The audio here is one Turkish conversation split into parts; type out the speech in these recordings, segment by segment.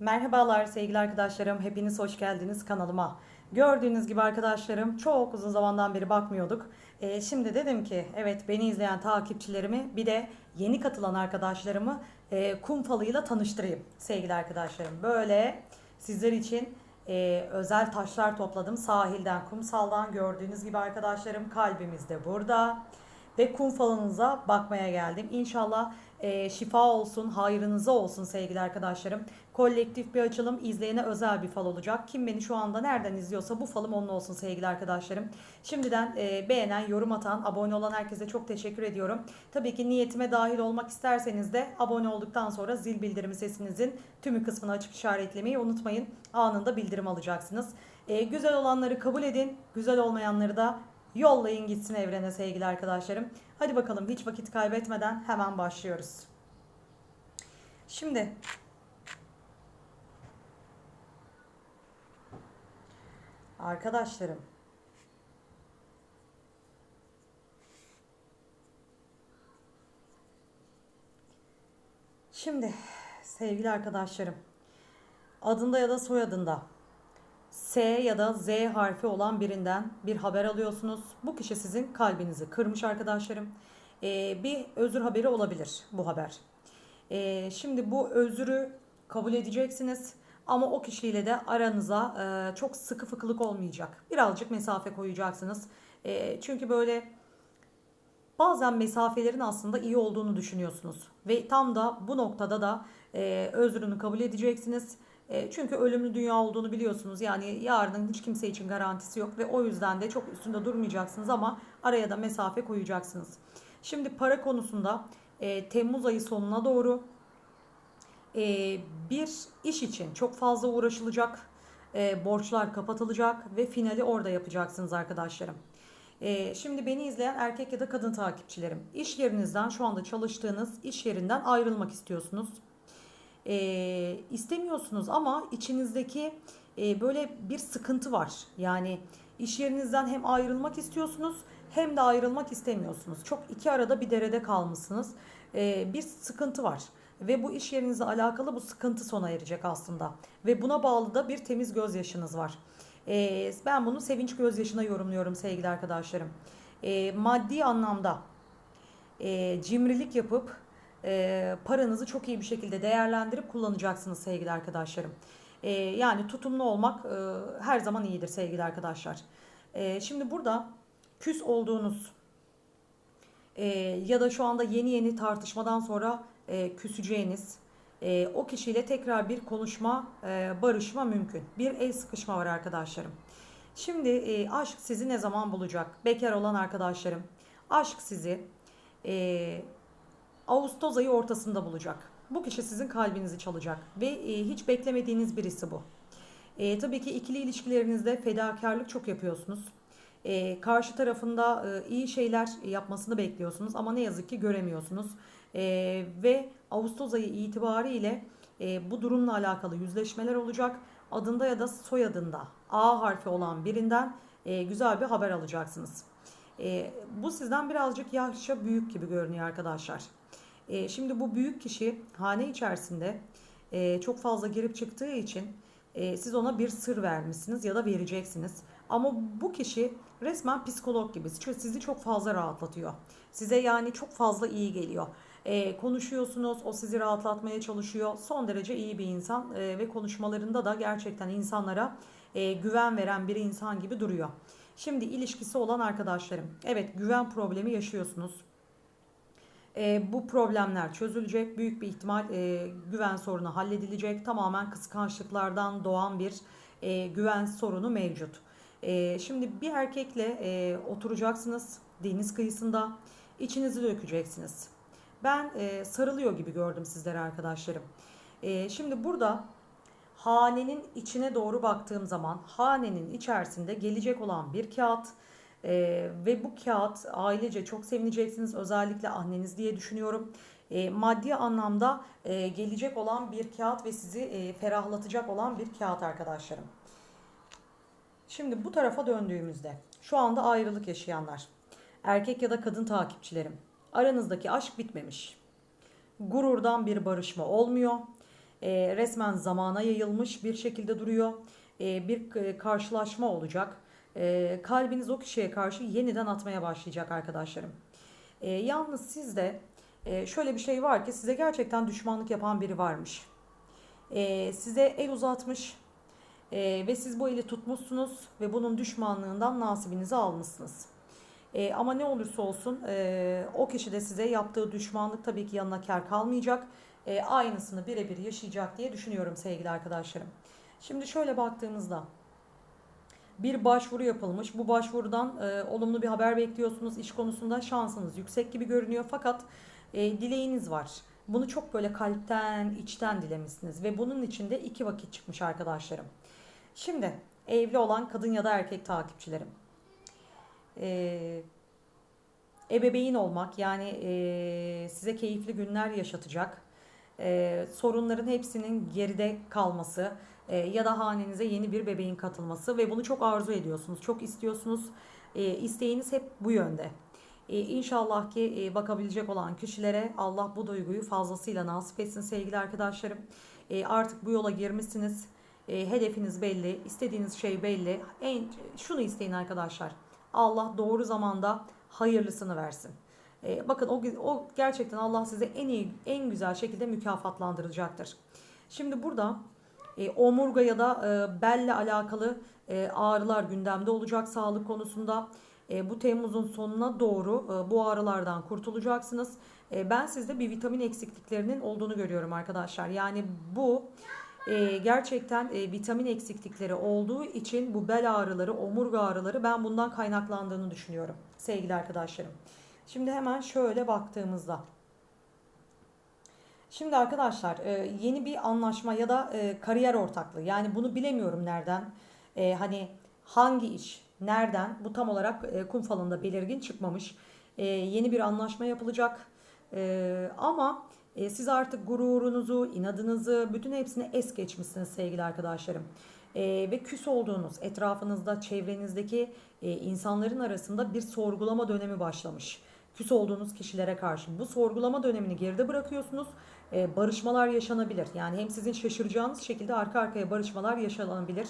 Merhabalar sevgili arkadaşlarım. Hepiniz hoş geldiniz kanalıma. Gördüğünüz gibi arkadaşlarım çok uzun zamandan beri bakmıyorduk. Ee, şimdi dedim ki evet beni izleyen takipçilerimi bir de yeni katılan arkadaşlarımı e, kum falıyla tanıştırayım sevgili arkadaşlarım. Böyle sizler için e, özel taşlar topladım. Sahilden, kumsaldan gördüğünüz gibi arkadaşlarım kalbimiz de burada. Ve kum falınıza bakmaya geldim. İnşallah e, şifa olsun, hayrınıza olsun sevgili arkadaşlarım. Kolektif bir açılım, izleyene özel bir fal olacak. Kim beni şu anda nereden izliyorsa bu falım onun olsun sevgili arkadaşlarım. Şimdiden e, beğenen, yorum atan, abone olan herkese çok teşekkür ediyorum. Tabii ki niyetime dahil olmak isterseniz de abone olduktan sonra zil bildirimi sesinizin tümü kısmını açık işaretlemeyi unutmayın. Anında bildirim alacaksınız. E, güzel olanları kabul edin, güzel olmayanları da Yollayın gitsin evrene sevgili arkadaşlarım. Hadi bakalım hiç vakit kaybetmeden hemen başlıyoruz. Şimdi arkadaşlarım Şimdi sevgili arkadaşlarım adında ya da soyadında S ya da Z harfi olan birinden bir haber alıyorsunuz. Bu kişi sizin kalbinizi kırmış arkadaşlarım. Ee, bir özür haberi olabilir bu haber. Ee, şimdi bu özürü kabul edeceksiniz. Ama o kişiyle de aranıza e, çok sıkı fıkılık olmayacak. Birazcık mesafe koyacaksınız. E, çünkü böyle bazen mesafelerin aslında iyi olduğunu düşünüyorsunuz. Ve tam da bu noktada da e, özrünü kabul edeceksiniz. E, çünkü ölümlü dünya olduğunu biliyorsunuz. Yani yarının hiç kimse için garantisi yok ve o yüzden de çok üstünde durmayacaksınız ama araya da mesafe koyacaksınız. Şimdi para konusunda e, Temmuz ayı sonuna doğru e, bir iş için çok fazla uğraşılacak, borçlar kapatılacak ve finali orada yapacaksınız arkadaşlarım. Şimdi beni izleyen erkek ya da kadın takipçilerim, iş yerinizden şu anda çalıştığınız iş yerinden ayrılmak istiyorsunuz e, istemiyorsunuz ama içinizdeki e, böyle bir sıkıntı var. Yani iş yerinizden hem ayrılmak istiyorsunuz hem de ayrılmak istemiyorsunuz. Çok iki arada bir derede kalmışsınız. E, bir sıkıntı var. Ve bu iş yerinizle alakalı bu sıkıntı sona erecek aslında. Ve buna bağlı da bir temiz gözyaşınız var. E, ben bunu sevinç gözyaşına yorumluyorum sevgili arkadaşlarım. E, maddi anlamda e, cimrilik yapıp e, paranızı çok iyi bir şekilde değerlendirip kullanacaksınız sevgili arkadaşlarım. E, yani tutumlu olmak e, her zaman iyidir sevgili arkadaşlar. E, şimdi burada küs olduğunuz e, ya da şu anda yeni yeni tartışmadan sonra e, küseceğiniz e, o kişiyle tekrar bir konuşma, e, barışma mümkün. Bir el sıkışma var arkadaşlarım. Şimdi e, aşk sizi ne zaman bulacak? Bekar olan arkadaşlarım. Aşk sizi e, Ağustos ayı ortasında bulacak. Bu kişi sizin kalbinizi çalacak ve e, hiç beklemediğiniz birisi bu. E, tabii ki ikili ilişkilerinizde fedakarlık çok yapıyorsunuz. E, karşı tarafında e, iyi şeyler yapmasını bekliyorsunuz ama ne yazık ki göremiyorsunuz. E, ve Ağustos ayı itibariyle e, bu durumla alakalı yüzleşmeler olacak. Adında ya da soyadında A harfi olan birinden e, güzel bir haber alacaksınız. E, bu sizden birazcık yaşça büyük gibi görünüyor arkadaşlar. E, şimdi bu büyük kişi hane içerisinde e, çok fazla girip çıktığı için e, siz ona bir sır vermişsiniz ya da vereceksiniz. Ama bu kişi resmen psikolog gibi sizi çok fazla rahatlatıyor. Size yani çok fazla iyi geliyor. E, konuşuyorsunuz, o sizi rahatlatmaya çalışıyor. Son derece iyi bir insan e, ve konuşmalarında da gerçekten insanlara e, güven veren bir insan gibi duruyor. Şimdi ilişkisi olan arkadaşlarım. Evet güven problemi yaşıyorsunuz e, bu problemler çözülecek. Büyük bir ihtimal e, güven sorunu halledilecek. Tamamen kıskançlıklardan doğan bir e, güven sorunu mevcut. E, şimdi bir erkekle e, oturacaksınız deniz kıyısında. içinizi dökeceksiniz. Ben e, sarılıyor gibi gördüm sizlere arkadaşlarım. E, şimdi burada hanenin içine doğru baktığım zaman hanenin içerisinde gelecek olan bir kağıt ee, ve bu kağıt ailece çok sevineceksiniz. Özellikle anneniz diye düşünüyorum. E, maddi anlamda e, gelecek olan bir kağıt ve sizi e, ferahlatacak olan bir kağıt arkadaşlarım. Şimdi bu tarafa döndüğümüzde şu anda ayrılık yaşayanlar, erkek ya da kadın takipçilerim, aranızdaki aşk bitmemiş. Gururdan bir barışma olmuyor. e, resmen zamana yayılmış bir şekilde duruyor. E, bir karşılaşma olacak. E, kalbiniz o kişiye karşı yeniden atmaya başlayacak arkadaşlarım. E, yalnız sizde e, şöyle bir şey var ki size gerçekten düşmanlık yapan biri varmış. E, size el uzatmış e, ve siz bu eli tutmuşsunuz ve bunun düşmanlığından nasibinizi almışsınız. E, ama ne olursa olsun e, o kişi de size yaptığı düşmanlık tabii ki yanına kar kalmayacak. E, aynısını birebir yaşayacak diye düşünüyorum sevgili arkadaşlarım. Şimdi şöyle baktığımızda bir başvuru yapılmış. Bu başvurudan e, olumlu bir haber bekliyorsunuz. İş konusunda şansınız yüksek gibi görünüyor. Fakat e, dileğiniz var. Bunu çok böyle kalpten, içten dilemişsiniz. Ve bunun içinde iki vakit çıkmış arkadaşlarım. Şimdi evli olan kadın ya da erkek takipçilerim. E, ebeveyn olmak yani e, size keyifli günler yaşatacak. E, sorunların hepsinin geride kalması e, ya da hanenize yeni bir bebeğin katılması ve bunu çok arzu ediyorsunuz, çok istiyorsunuz. E, isteğiniz hep bu yönde. E, inşallah ki e, bakabilecek olan kişilere Allah bu duyguyu fazlasıyla nasip etsin sevgili arkadaşlarım. E, artık bu yola girmişsiniz. E, hedefiniz belli, istediğiniz şey belli. En, şunu isteyin arkadaşlar. Allah doğru zamanda hayırlısını versin. E, bakın o, o gerçekten Allah size en iyi, en güzel şekilde mükafatlandıracaktır. Şimdi burada e, omurga ya da e, belle alakalı e, ağrılar gündemde olacak sağlık konusunda. E, bu Temmuz'un sonuna doğru e, bu ağrılardan kurtulacaksınız. E, ben sizde bir vitamin eksikliklerinin olduğunu görüyorum arkadaşlar. Yani bu e, gerçekten e, vitamin eksiklikleri olduğu için bu bel ağrıları, omurga ağrıları ben bundan kaynaklandığını düşünüyorum sevgili arkadaşlarım. Şimdi hemen şöyle baktığımızda. Şimdi arkadaşlar e, yeni bir anlaşma ya da e, kariyer ortaklığı. Yani bunu bilemiyorum nereden. E, hani hangi iş nereden? Bu tam olarak kum falında belirgin çıkmamış. Yeni bir anlaşma yapılacak. Ama siz artık gururunuzu inadınızı bütün hepsini es geçmişsiniz sevgili arkadaşlarım. Ve küs olduğunuz etrafınızda çevrenizdeki insanların arasında bir sorgulama dönemi başlamış küs olduğunuz kişilere karşı bu sorgulama dönemini geride bırakıyorsunuz e, barışmalar yaşanabilir. Yani hem sizin şaşıracağınız şekilde arka arkaya barışmalar yaşanabilir.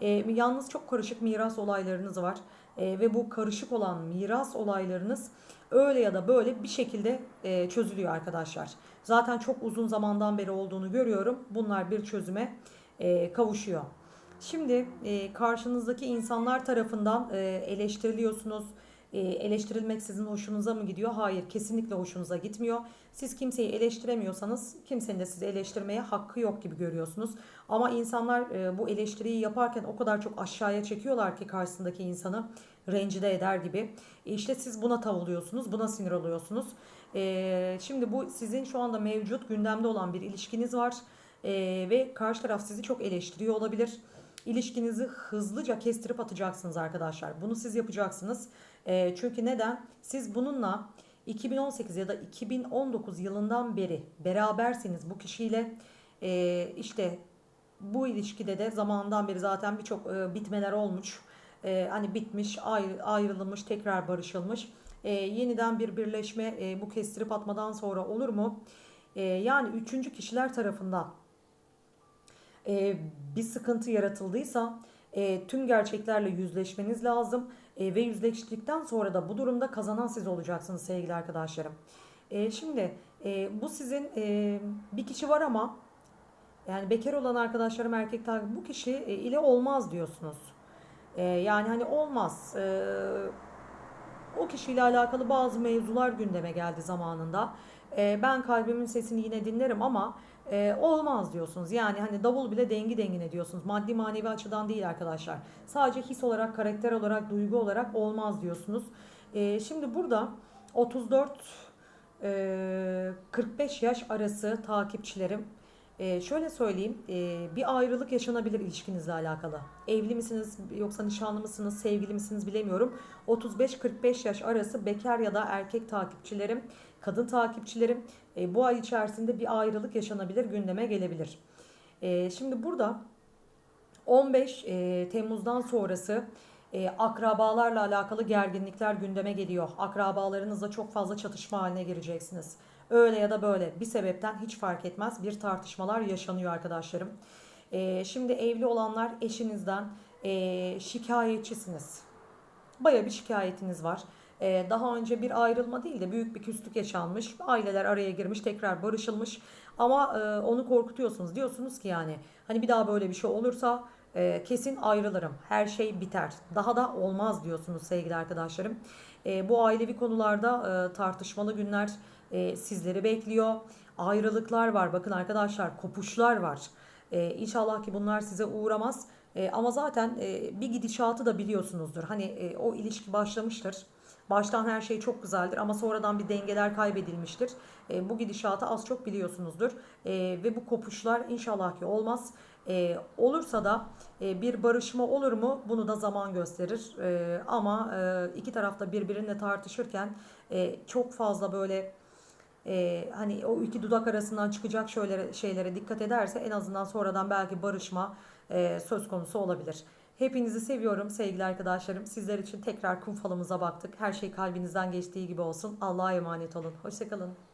E, yalnız çok karışık miras olaylarınız var. E, ve bu karışık olan miras olaylarınız öyle ya da böyle bir şekilde e, çözülüyor arkadaşlar. Zaten çok uzun zamandan beri olduğunu görüyorum. Bunlar bir çözüme e, kavuşuyor. Şimdi e, karşınızdaki insanlar tarafından e, eleştiriliyorsunuz eleştirilmek sizin hoşunuza mı gidiyor? Hayır, kesinlikle hoşunuza gitmiyor. Siz kimseyi eleştiremiyorsanız kimsenin de sizi eleştirmeye hakkı yok gibi görüyorsunuz. Ama insanlar e, bu eleştiriyi yaparken o kadar çok aşağıya çekiyorlar ki karşısındaki insanı rencide eder gibi. E, işte siz buna tav oluyorsunuz, buna sinir oluyorsunuz. Şimdi bu sizin şu anda mevcut gündemde olan bir ilişkiniz var ve karşı taraf sizi çok eleştiriyor olabilir. İlişkinizi hızlıca kestirip atacaksınız arkadaşlar. Bunu siz yapacaksınız. E, çünkü neden? Siz bununla 2018 ya da 2019 yılından beri berabersiniz bu kişiyle. E, işte bu ilişkide de zamandan beri zaten birçok e, bitmeler olmuş. E, hani bitmiş, ayrı, ayrılmış, tekrar barışılmış. E, yeniden bir birleşme e, bu kestirip atmadan sonra olur mu? E, yani üçüncü kişiler tarafından e, bir sıkıntı yaratıldıysa e, tüm gerçeklerle yüzleşmeniz lazım e, ve yüzleştikten sonra da bu durumda kazanan siz olacaksınız sevgili arkadaşlarım. E, şimdi e, bu sizin e, bir kişi var ama yani bekar olan arkadaşlarım erkek takip bu kişi e, ile olmaz diyorsunuz. E, yani hani olmaz. E, o kişiyle alakalı bazı mevzular gündeme geldi zamanında. E, ben kalbimin sesini yine dinlerim ama e, olmaz diyorsunuz. Yani hani davul bile dengi dengine diyorsunuz. Maddi manevi açıdan değil arkadaşlar. Sadece his olarak, karakter olarak, duygu olarak olmaz diyorsunuz. E, şimdi burada 34 e, 45 yaş arası takipçilerim ee, şöyle söyleyeyim, e, bir ayrılık yaşanabilir ilişkinizle alakalı. Evli misiniz yoksa nişanlı mısınız, sevgili misiniz bilemiyorum. 35-45 yaş arası bekar ya da erkek takipçilerim, kadın takipçilerim e, bu ay içerisinde bir ayrılık yaşanabilir, gündeme gelebilir. E, şimdi burada 15 e, Temmuz'dan sonrası e, akrabalarla alakalı gerginlikler gündeme geliyor. Akrabalarınızla çok fazla çatışma haline gireceksiniz. Öyle ya da böyle bir sebepten hiç fark etmez bir tartışmalar yaşanıyor arkadaşlarım. Ee, şimdi evli olanlar eşinizden ee, şikayetçisiniz. Baya bir şikayetiniz var. Ee, daha önce bir ayrılma değil de büyük bir küslük yaşanmış. Aileler araya girmiş, tekrar barışılmış. Ama e, onu korkutuyorsunuz. Diyorsunuz ki yani hani bir daha böyle bir şey olursa e, kesin ayrılırım. Her şey biter. Daha da olmaz diyorsunuz sevgili arkadaşlarım. E, bu ailevi konularda e, tartışmalı günler e, sizleri bekliyor. Ayrılıklar var. Bakın arkadaşlar kopuşlar var. E, inşallah ki bunlar size uğramaz. E, ama zaten e, bir gidişatı da biliyorsunuzdur. Hani e, o ilişki başlamıştır. Baştan her şey çok güzeldir ama sonradan bir dengeler kaybedilmiştir. E, bu gidişatı az çok biliyorsunuzdur. E, ve bu kopuşlar inşallah ki olmaz. E, olursa da e, bir barışma olur mu bunu da zaman gösterir. E, ama e, iki tarafta birbirine tartışırken e, çok fazla böyle e, hani o iki dudak arasından çıkacak şöyle şeylere dikkat ederse en azından sonradan belki barışma e, söz konusu olabilir. Hepinizi seviyorum sevgili arkadaşlarım. Sizler için tekrar kum falımıza baktık. Her şey kalbinizden geçtiği gibi olsun. Allah'a emanet olun. Hoşçakalın.